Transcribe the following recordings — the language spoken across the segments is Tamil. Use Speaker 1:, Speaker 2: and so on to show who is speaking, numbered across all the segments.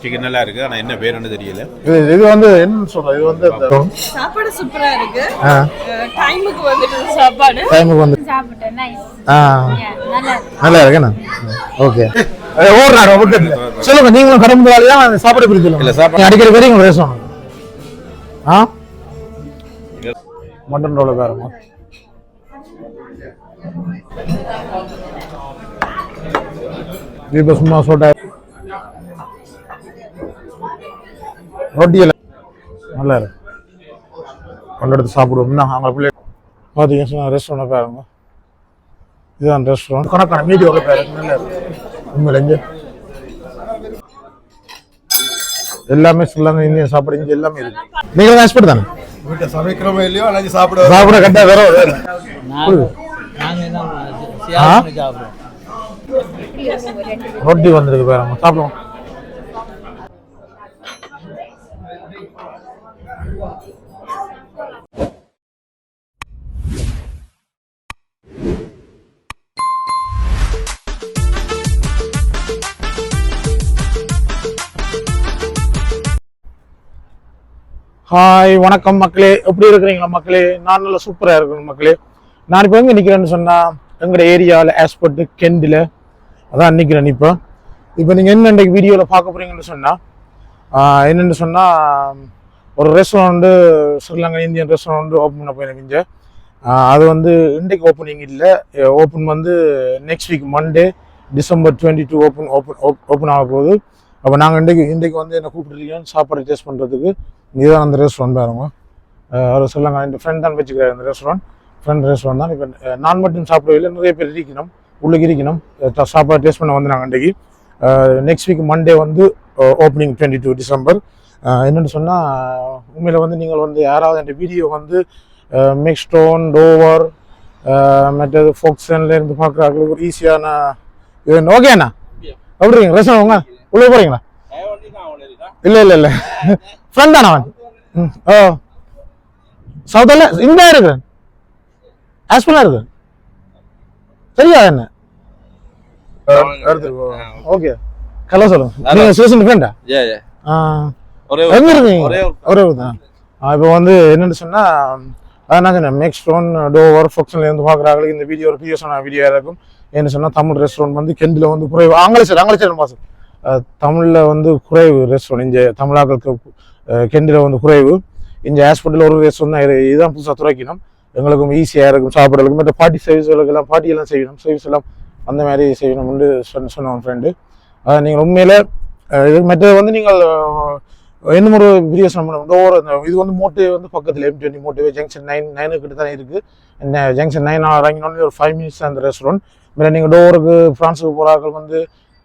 Speaker 1: சிக்கன் நல்லா இருக்கு. ஆனா என்ன பேருன்னு தெரியல.
Speaker 2: இது இது வந்து என்ன சொல்றது இது வந்து
Speaker 3: சாப்பாடு சூப்பரா இருக்கு. டைமுக்கு வந்துட்டு சாப்பாடு.
Speaker 2: டைமுக்கு வந்து
Speaker 4: சாப்பிட்டேன். நைஸ்
Speaker 2: ஆ.
Speaker 4: நல்லா
Speaker 2: நல்லா இருக்குண்ணா ஓகே. ஓடுறாரு விட்டு சொல்லுங்க நீங்களும் கடம்பு வேலையா சாப்பாடு பிரிச்சு
Speaker 1: இல்ல, சாப்பாடு-
Speaker 2: நீங்க அடிக்கடி வரீங்க பேசணும் ஆ? மட்டன் ரோல பாருங்க இப்போ சும்மா சொல்லிட்டா ரொட்டி எல்லாம் நல்லா இருக்கு. கொண்டு எடுத்து சாப்பிடுவோம். தான் அவங்க பிள்ளை. பார்த்தீங்கன்னா ரெஸ்டாரண்ட் பாருங்க. இதுதான் ரெஸ்டாரண்ட் கணக்கான மீதி வகை பேர். நல்லா இருக்கு. உண்மையில இங்க. எல்லாமே ஸ்ரீலங்கா இந்திய சாப்பாடு இங்க எல்லாமே இருக்கு. நீங்க எக்ஸ்பர்ட் தானே?
Speaker 5: வீட்டை சமைக்கிறோமோ இல்லையோ அன்னைக்கு சாப்பிட
Speaker 2: சாப்பிட கட்டா வேற? ரொட்டி வந்திருக்கு பாருங்க. சாப்பிடுவோம். ஹாய் வணக்கம் மக்களே. எப்படி இருக்கிறீங்களா மக்களே? நான் நல்லா சூப்பராக இருக்கணும் மக்களே. நான் இப்போ எங்கே நிற்கிறேன்னு சொன்னால் எங்களோட ஏரியாவில் ஆஸ்பர்ட் கெண்டில் அதான் நிற்கிறேன் இப்போ. இப்போ நீங்கள் என்ன இன்றைக்கு வீடியோவில் பார்க்க போகிறீங்கன்னு சொன்னால் என்னென்னு சொன்னால் ஒரு restaurant Sri Lanka Indian restaurant open பண்ண போயிருக்கீங்க இங்கே அது வந்து இன்றைக்கு ஓப்பனிங் இல்லை. ஓப்பன் வந்து next week Monday December twenty two open open open ஆக போகுது அப்போ நாங்கள் இன்றைக்கு இன்றைக்கு வந்து என்ன கூப்பிட்டுருக்கோம் சாப்பாடு டேஸ்ட் பண்ணுறதுக்கு இதுதான் அந்த ரெஸ்டாரண்ட் பாருங்க அவர் சொல்லுங்க இந்த ஃப்ரெண்ட் தான் வச்சுக்கிறார் இந்த ரெஸ்டாரண்ட் ஃப்ரெண்ட் ரெஸ்டாரண்ட் தான். இப்போ நான் மட்டும் சாப்பிடவில்லை நிறைய பேர் இருக்கணும். உள்ளுக்கு இருக்கணும். சாப்பாடு டேஸ்ட் பண்ண வந்து நாங்கள் இன்றைக்கு நெக்ஸ்ட் வீக் மண்டே வந்து ஓப்பனிங் டுவெண்ட்டி டூ டிசம்பர் என்னென்னு சொன்னால் உண்மையில் வந்து நீங்கள் வந்து யாராவது அந்த வீடியோ வந்து மிக்ஸ்டோன் டோவர் மற்றது ஃபோக்ஸன்லேருந்து பார்க்குறாங்களுக்கு ஒரு ஈஸியான இது ஓகேண்ணா எப்படி இருக்கீங்க ரெஸ்டாரண்ட் உங்க? உள்ளே போகிறீங்களா இல்லை இல்லை இல்லை. ஃப்ரெண்ட் தானே அவன்? ஓ. சவுத்தில் இந்த இருக்கு ஆஸ்பெல்லாம் இருக்கு? சரியா என்ன? ஓகே கலா சொல்லுங்க. நீங்க சுயசன் ஃப்ரெண்டா
Speaker 1: ஏ ஏ ஒரே ஒரே ஒரு-
Speaker 2: ஒரே ஒரு தான். இப்போ வந்து என்னன்னு சொன்னா நான் சொன்னேன் மேக் ஸ்டோன் டோவர் ஃபங்க்ஷன்ல இருந்து பார்க்குறாங்களுக்கு இந்த வீடியோ ஒரு பிஎஸ் வீடியோ இருக்கும்? என்ன சொன்னா தமிழ் ரெஸ்டாரண்ட் வந்து கெண்டில் வந்து குறைவு ஆங்கில சார் மாசம் தமிழில் வந்து குறைவு ரெஸ்டாரண்ட் இங்கே தமிழாக்களுக்கு கெண்டில் வந்து குறைவு. இங்கே ஹாஸ்பிட்டலில் ஒரு ரெஸ்டாரண்ட் தான் இதுதான் புதுசாக துறைக்கணும். எங்களுக்கும் ஈஸியாக இருக்கும் சாப்பிட்றதுக்கு. மற்ற பார்ட்டி சர்வீஸ்களுக்கெல்லாம் எல்லாம் எல்லாம் செய்யணும். சர்வீஸ் எல்லாம் அந்த மாதிரி செய்யணும்னு சொன்ன சொன்னோம் ஃப்ரெண்டு நீங்கள் உண்மையில் இது மற்றது வந்து நீங்கள் அஹ், இன்னும் ஒரு பெரிய சம்பளம் டோர் இது வந்து மோட்டிவ் வந்து பக்கத்தில் எம் டுவெண்ட்டி மோட்டிவே ஜங்ஷன் நைன் நைனுக்கிட்ட தான் இருக்குது ஜங்ஷன் நைன் இறங்கினோடனே ஒரு ஃபைவ் மினிட்ஸ் அந்த ரெஸ்டாரண்ட் மேலே நீங்கள் டோருக்கு ஃப்ரான்ஸுக்கு போகிறாக்கள் வந்து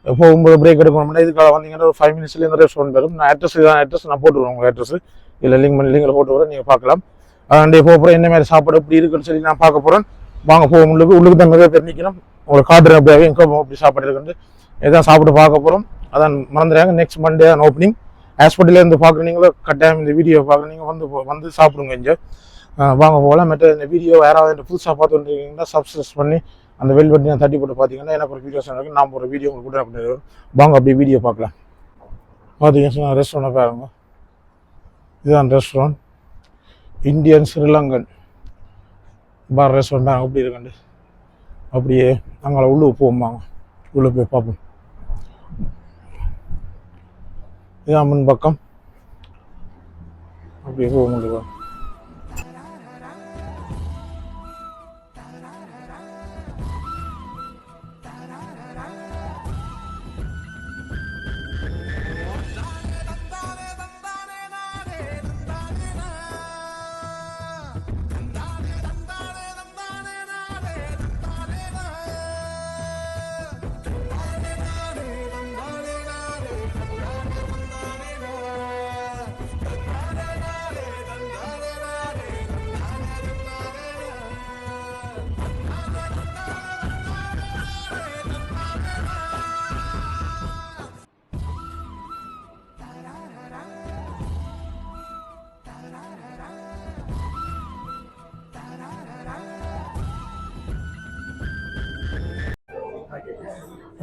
Speaker 2: போகும்போது பிரேக் எடுக்கணும்னா இதுக்காக வந்தீங்கன்னா ஒரு ஃபைவ் மினிட்ஸ்லேயே இந்த ரெஸ்டாரண்ட் வரும். நான் அட்ரஸ் இதான் அட்ரஸ் நான் போட்டு உங்கள் அட்ரஸ் இல்லை லிங்க் பண்ணி லிங்கில் போட்டு விடுறேன் நீங்கள் பார்க்கலாம். அண்டே போக போகிறேன் என்ன மாதிரி சாப்பாடு எப்படி இருக்குன்னு சொல்லி நான் பார்க்க போகிறேன் வாங்க போக உள்ளுக்கு உள்ளுக்கு தான் நிறைய பேர் நிற்கணும் உங்களை காட்டுறேன் அப்படியே எங்கே அப்படி சாப்பாடு இருக்குன்னு இதான் சாப்பிட்டு பார்க்க போகிறோம் அதான் மறந்துடுறாங்க நெக்ஸ்ட் மண்டே தான் ஓப்பனிங் ஹாஸ்பிட்டலேருந்து பார்க்குறீங்களோ கட்டாயம் இந்த வீடியோ பார்க்குறீங்க வந்து வந்து சாப்பிடுங்க இங்கே. வாங்க போகலாம். மற்ற இந்த வீடியோ யாராவது இந்த புதுசாக பார்த்துருக்கீங்கன்னா சப்ஸ்கிரைப் பண்ணி அந்த வெல் பட்டினை தட்டி போட்டு பார்த்தீங்கன்னா எனக்கு ஒரு வீடியோஸ் நான் ஒரு வீடியோ உங்களுக்கு கூட வாங்க அப்படியே வீடியோ பார்க்கலாம். பார்த்தீங்கன்னா ரெஸ்டாரண்ட் பாருங்க. இதுதான் restaurant Indian Sri Lankan bar restaurant பாருங்க அப்படி இருக்கண்டு அப்படியே நாங்கள் உள்ளே போவோம் வாங்க. உள்ளே போய் பார்ப்போம். இதான் முன் பக்கம். அப்படியே போக முடியும்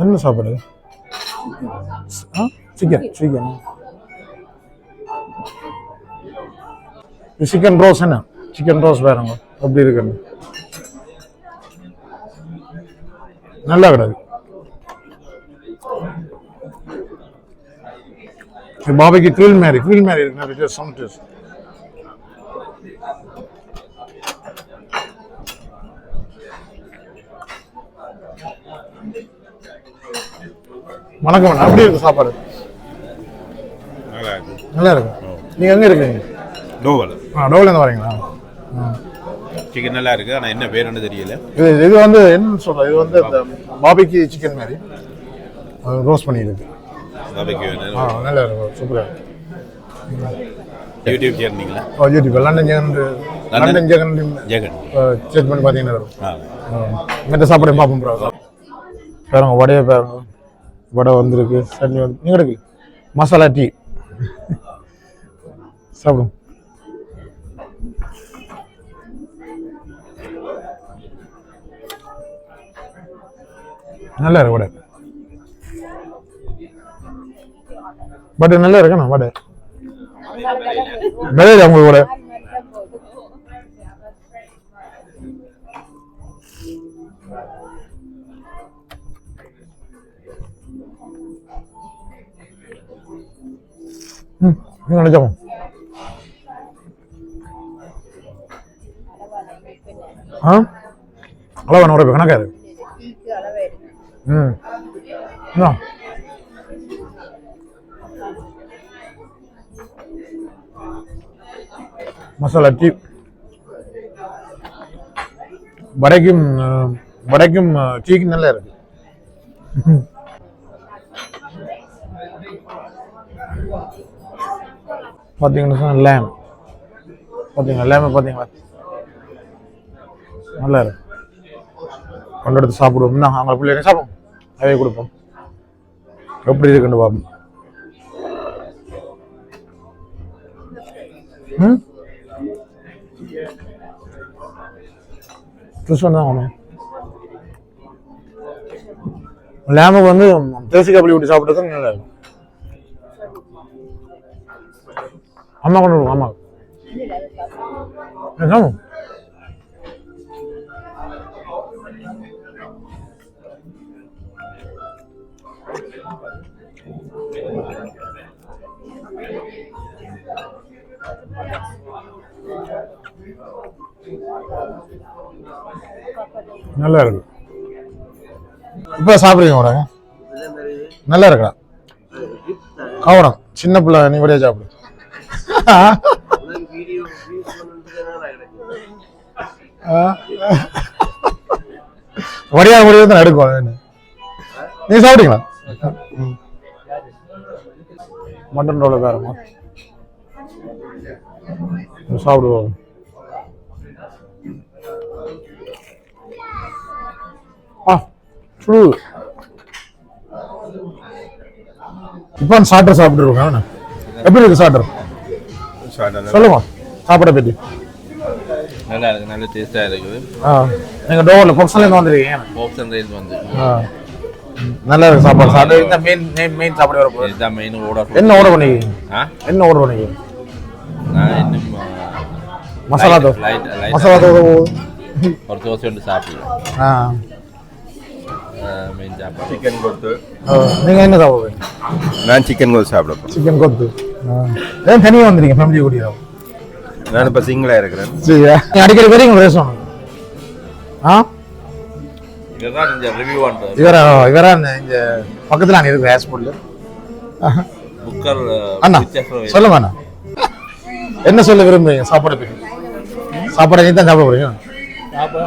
Speaker 2: என்ன சாப்பாடு ஆ சிக்கன் சிக்கன் சிக்கன் ரோஸ் என்ன சிக்கன் ரோஸ் வேறுங்க எப்படி இருக்குன்னு நல்லா கிடக்கு பாபைக்கு கிரில் மாதிரி கிரில் மாதிரி இருக்கு நிறைய சம் டேஸ்ட் வணக்கம் அண்ணா. எப்படி இருக்கு சாப்பாடு?
Speaker 1: நல்லா இருக்கு.
Speaker 2: நல்லா இருக்கு நீங்க எங்க இருக்கீங்க?
Speaker 1: டோவல்.
Speaker 2: ஆ டோவில் இருந்து வரீங்களா.
Speaker 1: சிக்கன் நல்லா இருக்கு. ஆனா என்ன பேருன்னு தெரியல.
Speaker 2: இது இது வந்து என்னன்னு சொல்றது இது வந்து இந்த பாபிக்கு சிக்கன் மாதிரி. ரோஸ்ட் பண்ணியிருக்கு
Speaker 1: அதைக்கு
Speaker 2: ஆ நல்லா இருக்கும் சூப்பராக
Speaker 1: யூடியூப் சேர்ந்தீங்களா
Speaker 2: ஓ YouTube London Jegan London Jegan
Speaker 1: Jegan
Speaker 2: check பண்ணி பார்த்தீங்கன்னா
Speaker 1: ஆ.
Speaker 2: மற்ற சாப்பாடு பார்ப்போம் ப்ரோ பாருங்க வடையை பாருங்க வடை வந்திருக்கு. சட்னி வந்து நீங்கள் எடுக்கல மசாலா டீ. சாப்பிடும் நல்லா இருக்கு வடை. வடை நல்லா இருக்கணும் வடை. விளையாடு உங்களுக்கு வடை. நினைச்சோம் ஆ? அளவா நூறு ரூபாய் கணக்கா இருக்கு ம். என்ன மசாலா டீ. வடைக்கும் அஹ், வடைக்கும் அஹ், டீக்கும் நல்லா இருக்கு. பார்த்தீங்கன்னா லேம் பார்த்தீங்களா லேமை பார்த்தீங்களா நல்லா இருக்கு. கொண்டு எடுத்து சாப்பிடுவோம். தான் அவங்க பிள்ளைங்க சாப்பிடுவோம். அவையே கொடுப்போம். எப்படி இருக்குன்னு பார்ப்போம். ம்? ஃபிஷ் தான் லேமுக்கு வந்து தேசி ஊட்டி சாப்பிட்றது நல்லா இருக்கும் அம்மா கொண்டு வருவோம் அம்மா. சாப்பிடும் நல்லா இருக்கு. இப்போ சாப்பிடுறீங்க நல்லா இருக்கா கவனம். சின்ன பிள்ளை நீ வழியா சாப்பிடு. வடியா முடிவு தான் எடுக்கும் என்ன. நீ சாப்பிட்டீங்களா? மட்டன் ரோல வேறமா சாப்பிடுவோம். ஆ சுடு. இப்போ சாப்பிட்டு இருக்கோம் எப்படி இருக்கு சாட்டர் சொல்லுங்க சாப்பிட பற்றி
Speaker 4: நல்லா இருக்கு நல்ல டேஸ்டா இருக்குது.
Speaker 2: ஆ நீங்கள் டோவில் பொக்ஸ்லேருந்து வந்துருக்கீங்க.
Speaker 4: ஆப்ஷன் ரைஸ் வந்து.
Speaker 2: நல்லா இருக்கு சாப்பாடு. சாப்பிட்டு இந்த மெயின் மெயின் மெயின் சாப்பாடு வர போகுது.
Speaker 4: மெயின் ஓட
Speaker 2: என்ன ஆர்டர் பண்ணிக்கிறீங்க
Speaker 4: ஆ?
Speaker 2: என்ன ஆர்டர் பண்ணிக்கிறீங்க
Speaker 4: நான் இன்னும்
Speaker 2: மசாலா தோசை. மசாலா தோசை
Speaker 4: ஒரு தோசை ஒன்று
Speaker 2: ஆ.
Speaker 4: மெயின் சாப்பாடு.
Speaker 5: சிக்கன் கொத்து.
Speaker 2: நீங்கள் என்ன சாப்பிடுவீங்க
Speaker 5: நான் சிக்கன் கொத்து சாப்பிடுறேன்
Speaker 2: சிக்கன் கொத்து. ஆ. ஏன் தனியாக வந்துருங்க ஃபேமிலி கூட்டியா
Speaker 5: நான் இப்போ சிங்கிளாக இருக்கிறேன்.
Speaker 2: சரியா? நீ அடிக்கடி வரீங்க ரேசம் ஆ?
Speaker 4: இதுதான் இந்த ரிவ்யூ பண்ணுறது
Speaker 2: இவரா? இவரா இந்த பக்கத்தில் நான் இருக்கிற ஹாஸ்பிட்டல்
Speaker 4: புக்கர்
Speaker 2: அண்ணா சொல்லுங்க அண்ணா. என்ன சொல்ல விரும்புறீங்க? சாப்பாடு பற்றி சாப்பாடு நீ தான் சாப்பிட போறீங்க.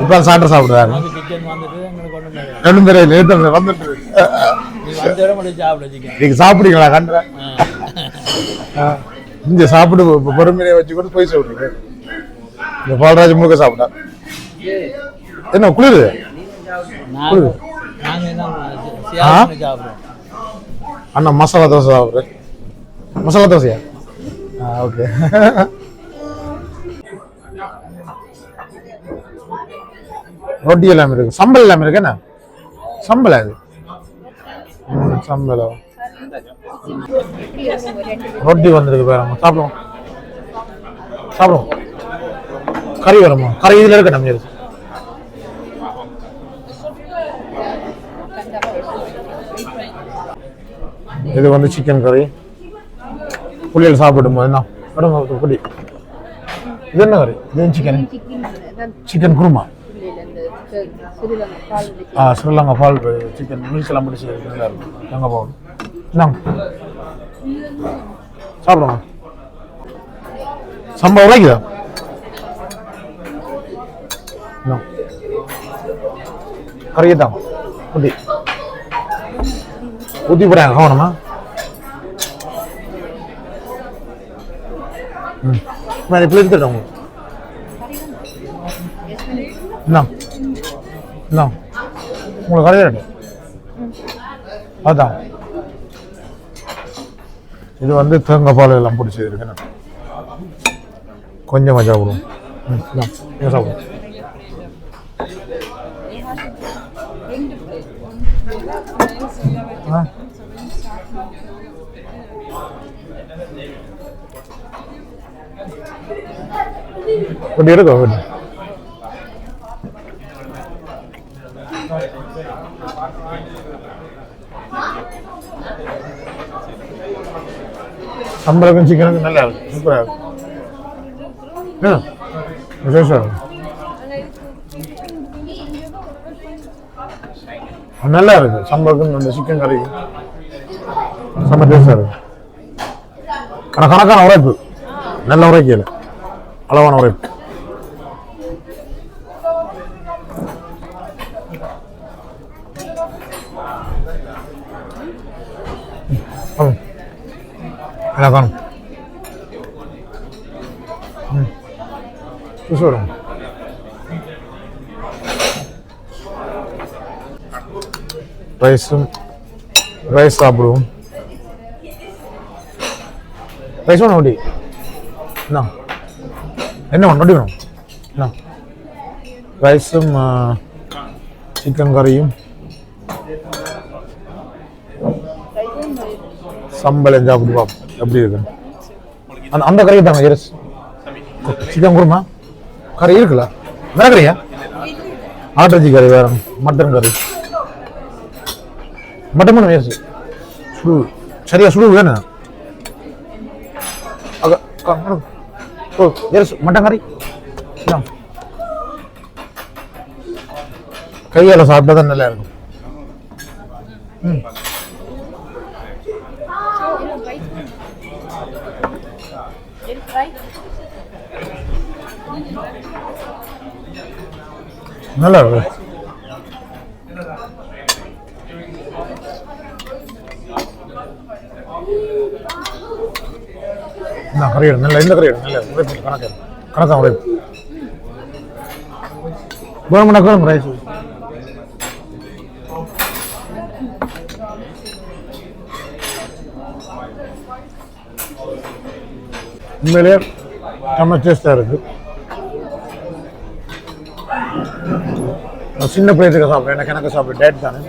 Speaker 2: இப்போ சாப்பிட்டு சாப்பிடுறாரு.
Speaker 6: சிக்கன் வந்துட்டு
Speaker 2: நேற்று வந்துட்டு. நீங்க சாப்பிடுங்களா கண்ட இங்க சாப்பிடு பொறுமையை வச்சு கூட போய் சொல்றீங்க இந்த பாலராஜ் முழுக்க சாப்பிட்டா. என்ன குளிர்? அண்ணா மசாலா தோசை சாப்பிட்றேன். மசாலா தோசையா? ஓகே. ரொட்டி எல்லாம் இருக்கு. சம்பல் எல்லாம் இருக்கு என்ன? சம்பளம் அது ம், சம்பளம். ரொட்டி வந்திருக்கு பாருங்க சாப்பிடுவோம். சாப்பிடுவோம். கறி வருமா? கறி இதில் இருக்க நம்ம இது வந்து சிக்கன் கறி புளியல் சாப்பிடும் போது ஒரு புளி இது என்ன கறி இது சிக்கன் சிக்கன் குருமா. ஆ ஸ்ரீலங்கா ஃபால் சிக்கன் மில்க் பிடிச்சி நல்லா இருக்கும். தேங்காய் பால் இந்தாங்க. சாப்பிடுங்க. சம்பா உழைக்குதா? இந்தாங்க. கறியை தாங்க ஊட்டி போகிறாங்க கவனமா ம். நான் இப்போ எடுத்துட்டேன் உங்களுக்கு. என்ன என்ன உங்களுக்கு கடையில் அதான். இது வந்து தேங்காய் பால் எல்லாம் பிடிச்சி இருக்குண்ணா கொஞ்சமாக சாப்பிடுவோம். ம் சாப்பிடுவோம். ஆ? இப்படி இருக்கா இப்படி சம்பளக்கும் சிக்கனுக்கும் நல்லா இருக்கு சூப்பராக இருக்கு ஆ விசேஷம் இருக்கு. நல்லா இருக்கு சம்பளக்கும் அந்த சிக்கன் கறி செம்ம டேஸ்டாக இருக்கு ஆனால் கணக்கான உரைப்பு நல்ல உரைக்கல அளவான உரைப்பு ம் என்ன காணும் ம் ஜூஸ் வரும் ரைஸும் ரைஸ் சாப்பிடுவோம் ரைஸ் வேணும் வண்டி என்ன என்ன வேணும் வண்டி வேணும் என்ன ரைஸும் சிக்கன் கறியும் சம்பளம் சாப்பிட்டு பார்ப்போம் எப்படி இருக்கு. அந்த அந்த கறி தாங்க எரஸ் சிக்கன் குருமா? கறி இருக்குல்ல? வேற கறியா ஆட்டர்ஜி கறி வேற மட்டன் கறி. மட்டன் பண்ண எஸ் சுடு. சரியா சுடு வேணும் அக ஓ மட்டன் கறி. இந்தா. கையால சாப்பிட்டா தான் நல்லா இருக்கும். ம். நல்லா இருக்கு. என்ன நல்ல இந்த கறி எடு, நல்ல உழைப்பு கணக்கு எடு. உழைப்பு ரைஸ் உண்மையிலே செம்ம டேஸ்டாக இருக்கு. நான் சின்ன பிள்ளைகளுக்கு சாப்பிடுவேன் எனக்கு எனக்கு சாப்பிடுவேன் டேட் தானே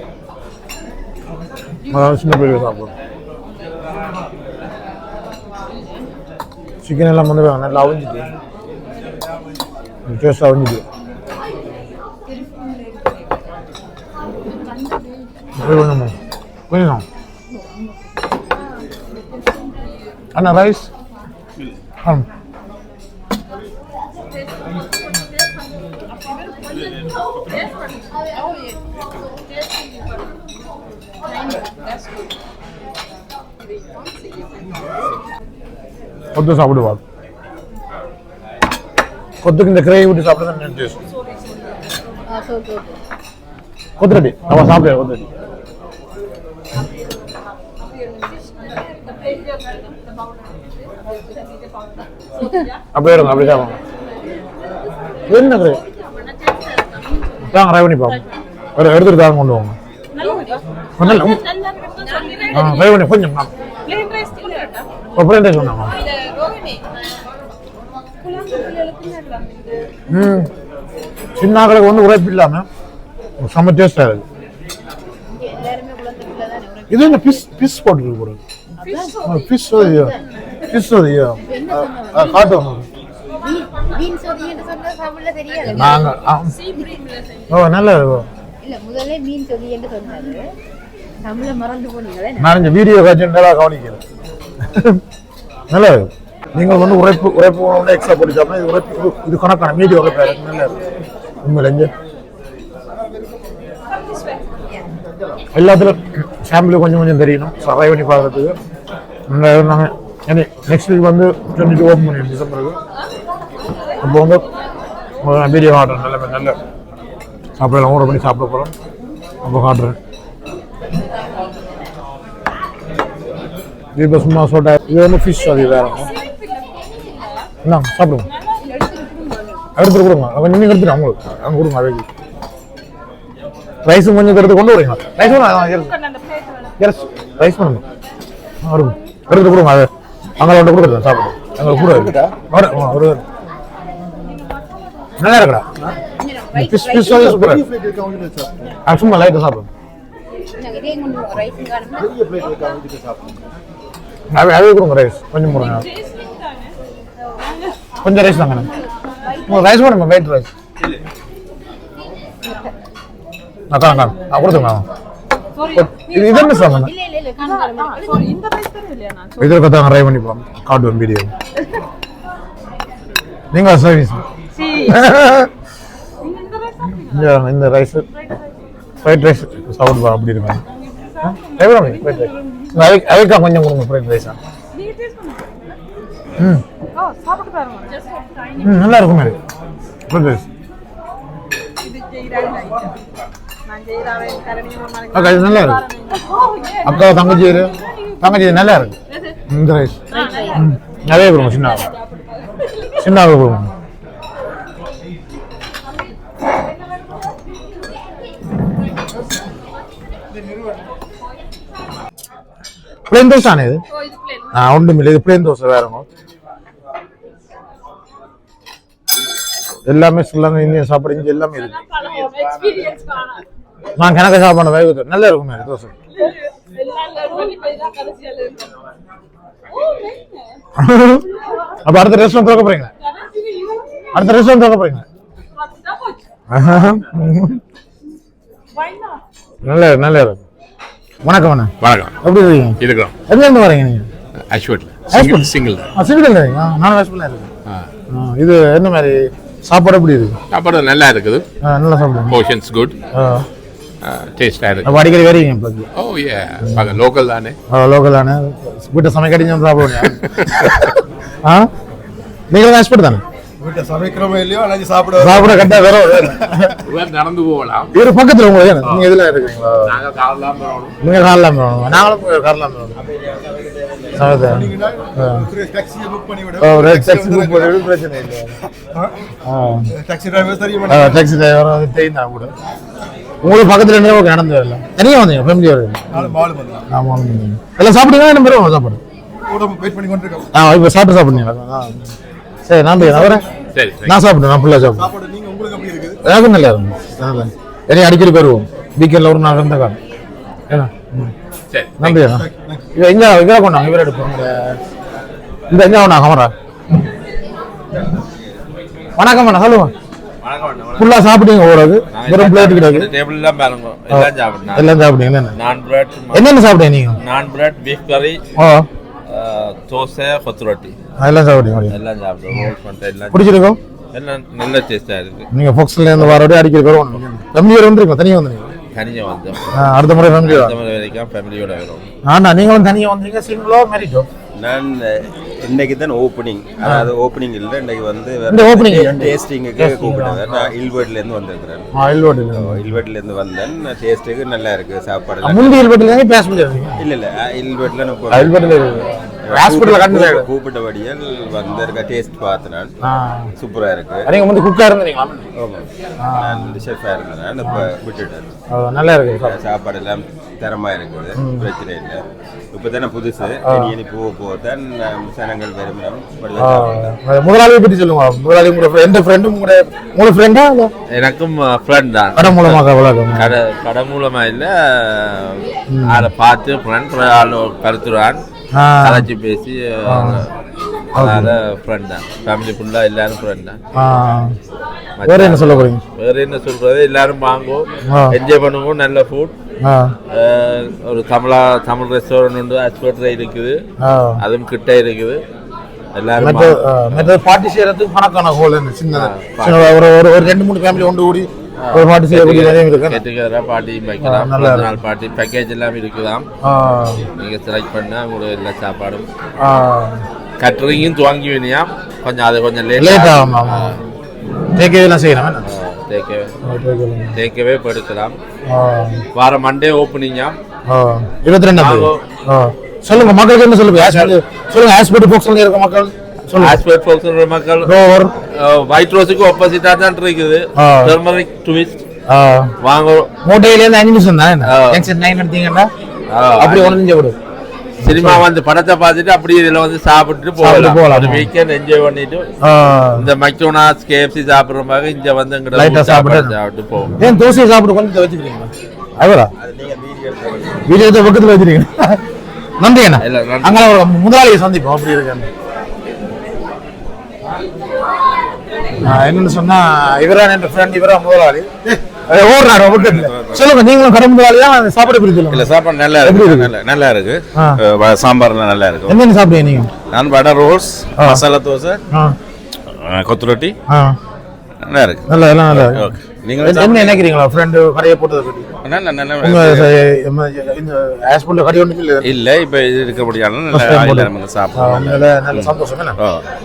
Speaker 2: அதனால சின்ன பிள்ளைகளுக்கு சாப்பிடுவேன் சிக்கன் எல்லாம் வந்து நல்லா அவிஞ்சிட்டு டேஸ்ட் அவிஞ்சிட்டு அப்படியே கொஞ்சம் கொஞ்சம் அண்ணா ரைஸ் ஆ கொத்து சாப்பிடுவார் கொத்துக்கு இந்த கிரேவி விட்டு சாப்பிட நினைச்சு கொத்துரடி கொத்து ரெடி கொத்துரடி அப்படியே இருங்க அப்படியே சாப்பிடுங்க என்ன கிரேவி தாங்க ட்ரை பண்ணி பார்ப்போம் எடுத்துட்டு தாங்க கொண்டு வாங்க நல்ல ஆ ட்ரை பண்ணி கொஞ்சம் அப்புறம் சொன்னாங்க ம் சின்ன ஆக்களுக்கு வந்து உழைப்பு இல்லாம செம்ம டேஸ்டா இருக்கு இது இந்த பிஸ் பிஸ் போட்டுருக்கு போடுறது ஃபிஷ் சோதியோ ஃபிஷ் சோதியோ காட்டுவோம்
Speaker 7: மீன்
Speaker 2: நாங்கள் ஓ நல்லா இருக்கும்
Speaker 7: இல்ல முதல்ல மீன் சொதி என்று சொன்னாரு தமிழ
Speaker 2: நான் வீடியோ காட்சி நல்லா கவனிக்கிறேன். நல்லா இருக்கும் நீங்கள் வந்து உழைப்பு உழைப்பு ஒன்று எக்ஸ்ட்ரா போட்டு இது உழைப்பு இது- கணக்கான மீடியம் உழைப்பு இருக்கு நல்லா இருக்கும் உண்மையில இங்கே. எல்லாத்துலையும் ஃபேமிலி கொஞ்சம் கொஞ்சம் தெரியணும். சர்வை பண்ணி பார்க்கறதுக்கு. நாங்கள் நாங்கள் நெக்ஸ்ட் வீக் வந்து டுவெண்ட்டி டூ ஓப்பன் பண்ணிடுவோம் டிசம்பருக்கு. அப்போ வந்து வீடியோ காட்டுறேன். நல்ல நல்ல. சாப்பிடலாம் ஆர்டர் பண்ணி சாப்பிட போகிறோம் அப்போ காட்டுறேன். இப்போ சும்மா சொல்கிற இது வந்து ஃபிஷ் அது வேற என்ன சாப்பிடுங்க எடுத்துட்டு கொடுங்க அவங்க நீங்கள் எடுத்துட்டு அவங்களுக்கு அவங்க கொடுங்க அழகி ரைஸும் கொஞ்சம் எடுத்து கொண்டு வரீங்க ரைஸ் எஸ் ரைஸ் பண்ணுங்க ஆ, எடுத்து கொடுங்க அது அவங்களோட கொடுக்குறது சாப்பிடுங்க எங்களுக்கு கூட இருக்கு வர ஒரு நல்லா இருக்கடா ஃபிஷ் ஃபிஷ் வந்து சூப்பர் சும்மா லைட்டாக சாப்பிடுங்க அவை அவை கொடுங்க ரைஸ் கொஞ்சம் போடுங்க கொஞ்சம் ரைஸ் தாங்க. ரைஸ் போடுங்க வெயிட் ரைஸ் அக்கா அக்கா ஆ கொடுத்துங்க இது இது என்ன சாப்பிடுங்க
Speaker 7: இல்ல இல்ல இல்ல காணுமா
Speaker 3: இந்த ரைஸ் தான் இல்லையா நான்?
Speaker 2: இதில் கத்தாங்க ட்ரை பண்ணி போகலாம் காட்டுவோம் வீடியோ நீங்கள் சர்வீஸ் இந்த ரைஸ் ஃப்ரைட் ரைஸ் சாப்பிடுவா அப்படி இருக்காங்க ஃப்ரைட் ரைஸ் அவைக்கா கொஞ்சம் கொடுங்க ஃப்ரைட் ரைஸா ம். ம் நல்லா இருக்கும் மாதிரி ஃப்ரைட் ரைஸ் அக்கா இது நல்லா இருக்கு. அக்கா தங்கச்சி தங்கச்சி நல்லா இருக்கு. இந்த ரைஸ். ம் நிறைய கொடுங்க சின்ன சின்ன கொடுங்க. தோசை தானே இது ஆ ஒன்றும் இல்லை இது பிளேன் தோசை வேறங்க எல்லாமே ஸ்ரீலங்கா இந்தியன் சாப்பாடு இங்கே எல்லாமே இருக்கு நான் கணக்கு சாப்பாடு வேக நல்லா இருக்கும் தோசை அப்ப அடுத்த ரெஸ்டாரண்ட் திறக்க போறீங்க அடுத்த ரெஸ்டாரண்ட் திறக்க போறீங்க நல்ல நல்ல இருக்கும் வணக்கம் அண்ணா.
Speaker 1: வணக்கம்.
Speaker 2: எப்படி இருக்கீங்க?
Speaker 1: இருக்கிறோம்
Speaker 2: எங்க இருந்து வரீங்க நீங்க
Speaker 1: அஸ்வட்ல
Speaker 2: Ashford.
Speaker 1: சிங்கிள்
Speaker 2: ஆ சிங்கிள் இல்லைங்க நானும் வேஸ்ட்ல இருக்கேன். இது என்ன மாதிரி சாப்பாடு எப்படி இருக்கு?
Speaker 1: சாப்பாடு நல்லா இருக்குது.
Speaker 2: நல்லா சாப்பிடுங்க.
Speaker 1: போர்ஷன்ஸ் குட் டேஸ்டாக இருக்கு.
Speaker 2: அடிக்கடி வரீங்க இப்போ
Speaker 1: ஓ ஏ பார்க்க லோக்கல் தானே.
Speaker 2: லோக்கலான வீட்டை சமைக்கடிஞ்சு வந்து சாப்பிடுவீங்க ஆ? நீங்களும் ஆஸ்பெட் தானே?
Speaker 8: வீட்டை சமைக்கிறோமோ இல்லையோ அன்னைக்கு சாப்பிட
Speaker 2: சாப்பிட கட்டா வேற
Speaker 1: வேறு நடந்து போகலாம்.
Speaker 2: இவரு பக்கத்துல உங்களுக்கு நீங்க எதுல இருக்கீங்களா?
Speaker 1: நாங்கள் காலெல்லாம் போகணும்
Speaker 2: நீங்க கார்லாம் போகணும் நாங்களும் கார்லாம் போகணும் சமைத்த
Speaker 8: டாக்ஸியை புக் பண்ணி விட
Speaker 2: ஒரு டாக்ஸி புக் பண்ணி பிரச்சனை இல்லை.
Speaker 8: டாக்ஸி டிரைவர் தெரியும்
Speaker 2: டாக்ஸி டிரைவர் வந்து தெரியுதா கூட. உங்களுக்கு பக்கத்துல இருந்தே நடந்து வரல தனியா வந்தீங்க எல்லாம் சாப்பிடுங்க என்ன பேரும்? சாப்பாடு?
Speaker 8: வெயிட் பண்ணி கொண்டிருக்கோம்.
Speaker 2: இப்போ சாப்பிட்டு சாப்பிடுங்க. சரி நான் போய் வரேன்.
Speaker 1: சரி
Speaker 2: நான் சாப்பிட்டேன் நான் ஃபுல்லாக சாப்பிட்டேன்
Speaker 8: சாப்பாடு நீங்க உங்களுக்கு எப்படி இருக்குது
Speaker 2: எனக்கும் நல்லா இருக்கும் நல்லா இனி அடிக்கடி வருவோம். வீக்கெண்டில் ஒரு நாள் இருந்த காலம் ஏன்னா.
Speaker 1: சரி
Speaker 2: நன்றி அண்ணா இவ எங்க இங்கே கொண்டாங்க? இவர எடுப்போம் இந்த எங்க கொண்டாங்க? அமரா வணக்கம் அண்ணா சொல்லுங்க. ஃபுல்லாக சாப்பிட்டீங்க ஓடுறது
Speaker 4: நான்
Speaker 2: வெறும் பிளேட் கிடையாது.
Speaker 4: டேபிள் எல்லாம் பாருங்க. எல்லாம் சாப்பிடணும்
Speaker 2: எல்லாம் சாப்பிட்டீங்க என்ன?
Speaker 4: நான் பிரெட்
Speaker 2: என்னென்ன சாப்பிட்டீங்க நீங்க?
Speaker 4: நான் பிரெட் பீஃப் கறி
Speaker 2: ஓ
Speaker 4: தோசை கொத்து ரொட்டி
Speaker 2: அதெல்லாம் சாப்பிட்டீங்க
Speaker 4: எல்லாம் சாப்பிடுவோம்
Speaker 2: பிடிச்சிருக்கோம்
Speaker 4: எல்லாம் நல்ல டேஸ்டா இருக்கு
Speaker 2: நீங்க ஃபோக்ஸ்ல இருந்து வரோட அடிக்கடி வருவோம் ஃபேமிலியோட வந்துருக்கோம் தனியாக வந்துருங்க
Speaker 4: தனியாக வந்தோம்
Speaker 2: அடுத்த முறை ஃபேமிலியோட
Speaker 4: அந்த மாதிரி வரைக்கும் ஃபேமிலியோட வரும்
Speaker 2: ஆனா நீங்களும் தனியாக வந்தீங்க சிங்கிளோ மேரிட்டோ
Speaker 5: நான் இன்னைக்கு தான் ஓப்பனிங் அதாவது ஓப்பனிங் இல்லை இன்னைக்கு வந்து
Speaker 2: இந்த இல்ல.
Speaker 5: டேஸ்டிங்குக்கு கூப்பிட்டாங்க. நான் இல்வேர்ட்ல இருந்து வந்திருக்கிறேன். இல்வேர்ட்ல இருந்து. வந்தேன். டேஸ்ட்டுக்கு நல்லா இருக்கு சாப்பாடு.
Speaker 2: முந்தி இல்பட்டிலேருந்து பேச முடியாது?
Speaker 5: இல்ல இல்ல இல்வேர்ட்ல நான்
Speaker 2: ஹாஸ்பிட்டலில் கண்டு
Speaker 5: கூப்பிட்ட- கூப்பிட்டபடியால் வந்திருக்க டேஸ்ட் பார்த்தேன் நான் சூப்பரா இருக்கு.
Speaker 2: நீங்கள் வந்து குக்காக இருந்தீங்களா.
Speaker 5: நான் ஷெஃபாக இருந்தேன். நான் இப்போ விட்டுட்டேன்.
Speaker 2: நல்லா இருக்கு. சாப்பிட.
Speaker 5: எல்லாம் தரமா இருக்குது. பிரச்சனை இல்லை. இப்போ தானே புதுசு. இனி இனி போக போக தான் சனங்கள் விரும்புகிறோம்
Speaker 2: முதலாளியை பற்றி சொல்லுங்க. முதலாளி உங்களோட எந்த ஃப்ரெண்டும் உங்களோட உங்களோட ஃப்ரெண்டா
Speaker 4: எனக்கும் ஃப்ரெண்ட் தான்.
Speaker 2: கடை மூலமாக வளர்க்கும்
Speaker 4: கடை கடை மூலமா இல்ல. அதை பார்த்து ஃப்ரெண்ட் ஆள் கருத்துறான். கலாச்சி பேசி ஃப்ரெண்ட் தான் ஃபேமிலி ஃபுல்லாக எல்லாரும் ஃப்ரெண்ட் தான்.
Speaker 2: வேற என்ன சொல்ல போறீங்க
Speaker 4: வேற என்ன சொல்றது எல்லாரும் வாங்குவோம். என்ஜாய் பண்ணுவோம் நல்ல ஃபுட் ஒரு தமிழா தமிழ் ரெஸ்டாரண்ட் உண்டு ஆஸ்பத்திரி இருக்குது அதுவும் கிட்ட இருக்குது எல்லாரும்
Speaker 2: பார்ட்டி செய்யறதுக்கு கணக்கான ஹோல் என்ன சின்னதா சின்னதா ஒரு ஒரு ஒரு ரெண்டு மூணு ஃபேமிலி ஒன்று கூடி ஒரு பார்ட்டி செய்யக்கூடிய நிறைய இருக்கு.
Speaker 4: கேட்டுக்கிற பார்ட்டியும் வைக்கலாம்.
Speaker 2: நல்லா
Speaker 4: நாள் பார்ட்டி பேக்கேஜ் எல்லாம் இருக்குதாம்.
Speaker 2: ஆ.
Speaker 4: நீங்க செலக்ட் பண்ணா உங்களுக்கு எல்லா சாப்பாடும். துவங்கி வேணியாம் கொஞ்சம் அது கொஞ்சம் லேட்
Speaker 2: லேட் ஆகும். ஆமா டேக்கேலாம் செய்யணும் என்ன?
Speaker 4: தேக்கவே. தேக்கவே படுக்கலாம் வார மண்டே ஓப்பனிங்கா
Speaker 2: இருபத்தி ரெண்டாம் சொல்லுங்க மக்களுக்கு என்ன சொல்லுங்க. சொல்லுங்க ஹாஸ்பிட்டல் போக்ஸ்ல இருக்க மக்கள்.
Speaker 4: ஹாஸ்பிட்டல் போகிற மக்கள்
Speaker 2: ரோவர்
Speaker 4: ஒயிட் ரோஸுக்கு ஆப்போசிட்டா தான் இருக்குது. டெர்மரிக் ட்விஸ்ட் வாங்க.
Speaker 2: மூட்டையில இருந்து அஞ்சு நிமிஷம் தான். ஜங்ஷன் நைன் எடுத்தீங்கன்னா? அப்படி உடஞ்சு விடு.
Speaker 4: சினிமா வந்து படத்தை பார்த்துட்டு அப்படியே இதுல வந்து சாப்பிட்டுட்டு போகலாம். ஒரு வீக்கெண்ட் என்ஜாய் பண்ணிட்டு இந்த மைக்டோனாஸ் கேஎஃப்சி சாப்பிடுற மாதிரி இங்க வந்து எங்கட
Speaker 2: Light ஆ
Speaker 4: ஊர் சாப்பாடு
Speaker 2: சாப்பிட்டு.
Speaker 4: சாப்பிட்டு போவோம்
Speaker 2: ஏன் தோசையை சாப்பிட்டு கொஞ்சம் வச்சுக்கிறீங்களா? அவரா வீடியோ பக்கத்துல வச்சிருக்கீங்க நன்றி அண்ணா.
Speaker 4: இல்ல, நன்றி.
Speaker 2: அங்கே முதலாளியை சந்திப்போம். அப்படி இருக்காங்க என்னன்னு சொன்னா இவரா என் ஃப்ரெண்ட் இவரா முதலாளி. ஓடுறாரு சொல்லுங்க நீங்களும் கடை முதலாளியா சாப்பாடு சொல்லுங்க.
Speaker 9: இல்ல சாப்பாடு நல்லா இருக்கு.
Speaker 2: இருக்கு?
Speaker 9: நல்லா நல்லா இருக்கு. சாம்பார்லாம் நல்லா இருக்கும்
Speaker 2: என்னென்ன சாப்பிடுங்க நீங்க?
Speaker 9: நான் வடை ரோஸ். மசாலா தோசை கொத்து ரொட்டி. நல்லா இருக்கு
Speaker 2: நல்லா எல்லாம் நல்லா. இருக்கு.
Speaker 9: ஓகே. நீங்க
Speaker 2: என்ன நினைக்கிறீங்களா ஃப்ரெண்டு கடையை போட்டதை பற்றி
Speaker 9: நல்ல நல்ல
Speaker 2: இந்த ஹாஸ்பிட்டல் கடை ஒன்றும் இல்லை?
Speaker 9: இல்ல இப்ப இது
Speaker 2: time
Speaker 9: நல்லா
Speaker 2: ஆ,
Speaker 9: சாப்பிடலாம்
Speaker 2: உண்மையில நல்ல சந்தோஷம்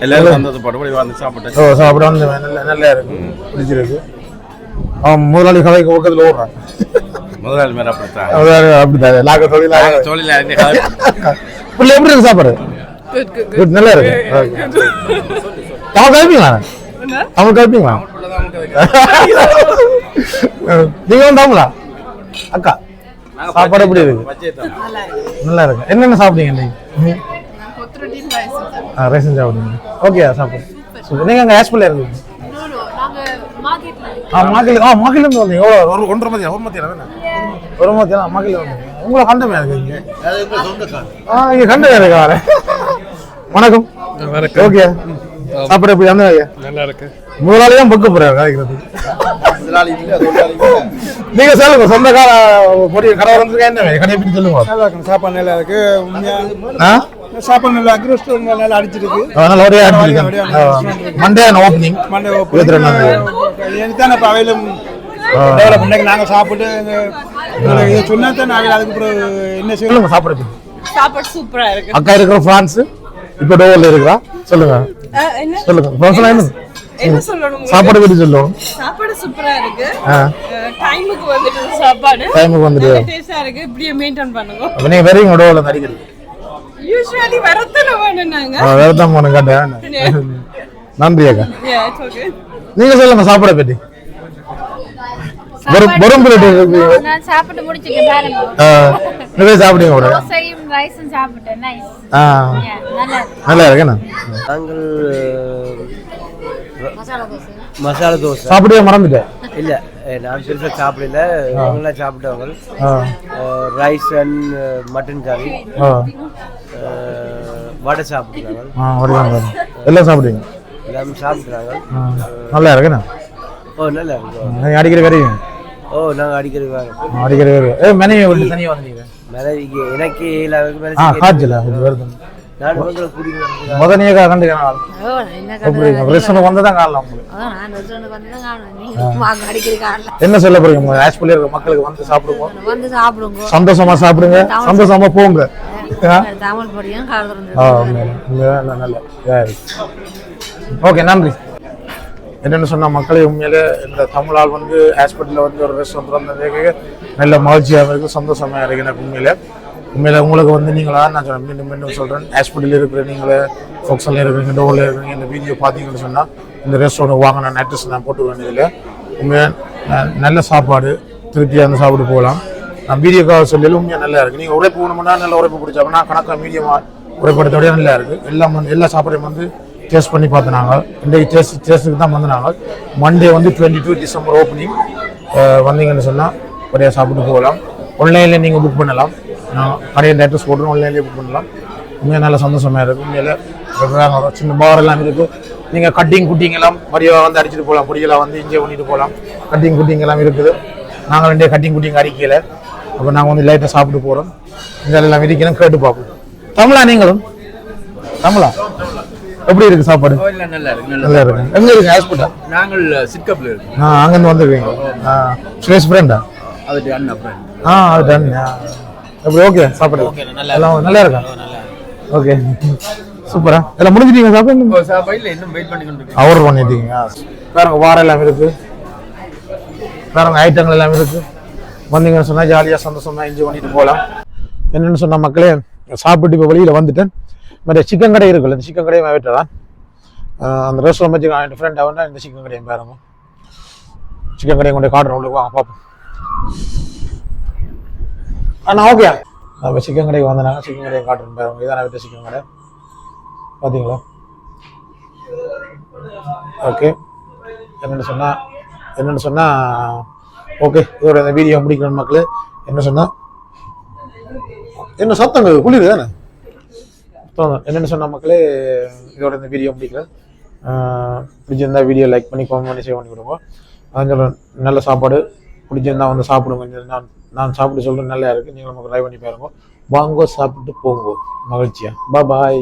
Speaker 9: எல்லாரும் சந்தோஷப்பட்டு வந்து சாப்பிட்டு
Speaker 2: ஓ சாப்பிட வந்து நல்ல நல்லா இருக்கு. பிடிச்சிருக்கு அவன் முதலாளி கதைக்கு பக்கத்தில் ஓடுறான்.
Speaker 9: முதலாளி மேல அப்படித்தான்.
Speaker 2: அப்படிதான் லாக்க தொழிலாக
Speaker 9: தொழில் அறிஞர்
Speaker 2: பிள்ளை எப்படி இருக்கு சாப்பாடு? நல்லா இருக்கு. தமிழ் தமிழ் கழிப்பீங்களா நீங்க வந்து தமிழா அக்கா சாப்பாடு எப்படி இருக்கு? நல்லா இருக்கு. என்னென்ன சாப்பிட்டீங்க நீங்க ஆ, ரேஷன் சாப்பிடுங்க. ஓகே சாப்பாடு சூப்பர். நீங்க அங்க ஹாஸ்பிட்டல் இருக்கீங்க ஆ மாக்கில ஆ மாக்கில இருந்து வந்தீங்க. எவ்வளோ ஒரு ஒன்றரை மதியம் ஒரு மதியம் தானே? ஒரு மதியம் மாக்கில வந்தீங்க. உங்களை கண்டமே இருக்கு இங்க. ஆ இங்க கண்டமே இருக்கு ஆளு. வணக்கம். ஓகே. சாப்பாடு எப்படி அந்த
Speaker 1: நல்லா இருக்கு
Speaker 2: முதலாளியும் பக்க போறாரு கதைக்கிறது நீங்க சொல்லுங்க சொந்தக்கார பொடி கடை வந்து என்ன கடையை பற்றி சொல்லுங்க.
Speaker 8: நல்லா இருக்கும் சாப்பாடு நல்லா இருக்கு சாப்பாடு நல்லா இருக்கு ரெஸ்டாரண்ட் நல்லா அடிச்சிருக்கு.
Speaker 2: அதனால ஒரே ஆரம்பிச்சிருக்கேன் மண்டே ஓப்பனிங்
Speaker 8: மண்டே
Speaker 2: ரெண்டாம் தேதி.
Speaker 8: எனக்குதான் இப்போ அவையிலும் டெவலப் பண்ணி நாங்கள் சாப்பிட்டு இதை சொன்னா தான் நாங்கள் அதுக்கு அப்புறம் என்ன செய்யணும்?
Speaker 2: சொல்லுங்க சாப்பாடு
Speaker 3: சூப்பரா இருக்கு.
Speaker 2: அக்கா இருக்கிற பிரான்ஸ் இப்ப டோவர்ல இருக்கிறா? சொல்லுங்க. சொல்லுங்க. பிரான்ஸ்ல என்ன?
Speaker 3: என்ன சொல்லணும்
Speaker 2: சாப்பாடு பத்தி சொல்லுவோம்
Speaker 3: சாப்பாடு சூப்பரா இருக்கு. டைமுக்கு வந்துட்டு சாப்பாடு.
Speaker 2: டைமுக்கு வந்துட்டு.
Speaker 3: டேஸ்டா இருக்கு. இப்படியே மெயின்டைன் பண்ணுங்க.
Speaker 2: அப்ப நீங்க வெறிங்க டோவர்ல அடிக்கடி?
Speaker 3: யூஸ்வலி வரத்தன வேணும் நாங்க.
Speaker 2: வேற தான் போன காட்டேன் நன்றி அக்கா. நீங்க சொல்லுங்க சாப்பாடை பத்தி. வெறும் பிளேட்
Speaker 7: சாப்பிட்டு முடிச்சுட்டு பாருங்க
Speaker 2: ஆ, நிறைய சாப்பிடுங்க
Speaker 7: ரைஸும் சாப்பிட்டேன். நைஸ்
Speaker 2: ஆ.
Speaker 7: நல்லா இருக்கு.
Speaker 2: நல்லா இருக்குண்ணா
Speaker 6: நாங்கள்
Speaker 7: மசாலா தோசை.
Speaker 2: சாப்பிடவே மறந்துட்டேன்.
Speaker 6: இல்லை நான் பெருசாக சாப்பிடல. அவங்களாம் சாப்பிட்டவங்க ரைஸ் அண்ட் மட்டன் கறி
Speaker 2: ஆ.
Speaker 6: வடை சாப்பிட்றாங்க
Speaker 2: எல்லாம் சாப்பிடுவீங்க?
Speaker 6: எல்லாமே சாப்பிட்றாங்க.
Speaker 2: நல்லா இருக்குண்ணா
Speaker 6: ஓ நல்லா இருக்கு.
Speaker 2: அடிக்கடி வரீங்க
Speaker 6: ஓ நாங்கள் வரோம்
Speaker 2: அடிக்கடி வருவீங்க ஏ மனைவி விட்டு தனியாக வந்துட்டீங்க
Speaker 6: மேலே எனக்கு
Speaker 2: ஆ காய்ச்சல? வருது
Speaker 6: நான் உங்களை கூட்டிட்டு
Speaker 2: முத நீங்க கண்டுக்கிறேன்
Speaker 7: ஓ என்ன
Speaker 2: வந்து தான் காணலாம் உங்களுக்கு சொல்ல போறீங்க? ஹாஸ்பிட்டல் இருக்க மக்களுக்கு வந்து சாப்பிடுங்க.
Speaker 7: வந்து சாப்பிடுங்க.
Speaker 2: சந்தோஷமா சாப்பிடுங்க. சந்தோஷமா போங்க. ஓகே நன்றி. என்னென்னு சொன்னால் மக்களை உண்மையிலே இந்த தமிழால் வந்து ஹாஸ்பிட்டலில் வந்து ஒரு ரெஸ்டாரண்ட் திறந்ததுக்கு நல்ல மகிழ்ச்சியாக இருக்குது சந்தோஷமாக இருக்குது எனக்கு உண்மையில். உண்மையில் உங்களுக்கு வந்து நீங்களா நான் சொல்றேன். மீண்டும் மீண்டும் சொல்கிறேன் ஹாஸ்பிட்டலில் இருக்கிற நீங்களே ஃபோக்ஸில் இருக்கிறீங்க டோவில் இருக்கிறீங்க இந்த வீடியோ பார்த்தீங்கன்னு சொன்னால் இந்த ரெஸ்டாரண்ட் வாங்க நான் அட்ரஸ் நான் போட்டு வேண்டியதில்லை உண்மையாக நல்ல சாப்பாடு திருப்தியாக அந்த சாப்பிட்டு போகலாம். நான் வீடியோக்காக சொல்லல உண்மையாக நல்லா இருக்குது நீங்கள் உழைப்பு வேணும்னா நல்ல உழைப்பு பிடிச்சாங்கன்னா கணக்காக மீடியமாக உழைப்படுத்தோடய நல்லா இருக்குது எல்லாம் வந்து எல்லா சாப்பாடையும் வந்து டேஸ்ட் பண்ணி பார்த்து நாங்கள் இன்றைக்கு டேஸ்ட் டேஸ்ட்டுக்கு தான் வந்து நாங்கள் மண்டே வந்து டுவெண்ட்டி டூ டிசம்பர் ஓப்பனிங் வந்தீங்கன்னு சொன்னால் ஒரே சாப்பிட்டு போகலாம். ஆன்லைனில் நீங்கள் புக் பண்ணலாம். நான் கடையில் அட்ரஸ் போட்டு ஆன்லைன்லேயே புக் பண்ணலாம். உண்மையாக நல்ல சந்தோஷமாக இருக்கும். உண்மையில் சின்ன பார் எல்லாம் இருக்கும் நீங்கள் கட்டிங் குட்டிங் எல்லாம் மரியாதை வந்து அடிச்சுட்டு போகலாம். பொடியெல்லாம் வந்து இங்கே பண்ணிட்டு போகலாம். கட்டிங் குட்டிங் எல்லாம் இருக்குது. நாங்கள் ரெண்டே கட்டிங் குட்டிங் அடிக்கல. அப்போ நாங்கள் வந்து லைட்டாக சாப்பிட்டு போகிறோம் இதெல்லாம் விதிக்கணும் கேட்டு பார்ப்போம். தமிழா நீங்களும்? தமிழா? எப்படி இருக்கு சாப்பாடு?
Speaker 6: நல்லா இருக்கு
Speaker 2: நல்லா இருக்கு. எங்க இருக்கு? ஹாஸ்பிட்டல்
Speaker 6: நாங்கள் சிட்கப்ல இருக்கோம்.
Speaker 2: ஆ அங்கேருந்து வந்துருக்கீங்க. ஆ சுரேஷ் ஃப்ரெண்டா
Speaker 6: அது அண்ணா ஃப்ரெண்ட்
Speaker 2: ஆ அது டன் எப்படி ஓகே சாப்பாடு. எல்லாம் நல்லா இருக்கா? ஓகே சூப்பரா எல்லாம் முடிஞ்சிட்டீங்க
Speaker 6: சாப்பாடு இன்னும்? வெயிட் பண்ணி கொண்டு
Speaker 2: ஆர்டர் பண்ணிட்டீங்க வேறங்க வாரம் எல்லாம் இருக்கு. வேறங்க ஐட்டங்கள் எல்லாம் இருக்கு. வந்தீங்கன்னு சொன்னா ஜாலியாக சந்தோஷமா என்ஜாய் பண்ணிட்டு போகலாம் என்னன்னு சொன்னா மக்களே சாப்பிட்டு இப்போ வெளியில் வந்துட்டேன். மற்ற சிக்கன் கடை இருக்குல்ல இந்த சிக்கன் கடையை தான் அந்த ரெஸ்டாரண்ட் வச்சு டிஃப்ரெண்ட் ஃப்ரெண்ட் இந்த சிக்கன் கடையும் பாருங்க. சிக்கன் கடையும் கொண்டு காட்டுறோம் உங்களுக்கு வாங்க பார்ப்போம். அண்ணா ஓகே நம்ம சிக்கன் கடைக்கு வந்தனாங்க சிக்கன் கடையை காட்டுறோம் பாருங்க. இதான் விட்ட சிக்கன் கடை பார்த்தீங்களா ஓகே என்னென்னு சொன்னால் என்னென்னு சொன்னால் ஓகே இதோட இந்த வீடியோ முடிக்கணும் மக்களே. என்ன சொன்னால் என்ன சத்தங்க குளிர் தானே? தோணும் என்னென்னு சொன்ன மக்களே இதோட இந்த வீடியோ முடிக்கல. பிடிச்சிருந்தா வீடியோ லைக் பண்ணி கமெண்ட் பண்ணி சேவ் பண்ணி கொடுங்க. அதான் சொல்கிறேன் நல்ல சாப்பாடு. பிடிச்சிருந்தா வந்து சாப்பிடுங்க. கொஞ்சம் நான் நான் சாப்பிட்டு சொல்கிறேன் நல்லா இருக்குது நீங்கள் நமக்கு ட்ரை பண்ணி பாருங்க. வாங்கோ சாப்பிட்டு போங்கோ. மகிழ்ச்சியா. பா பாய்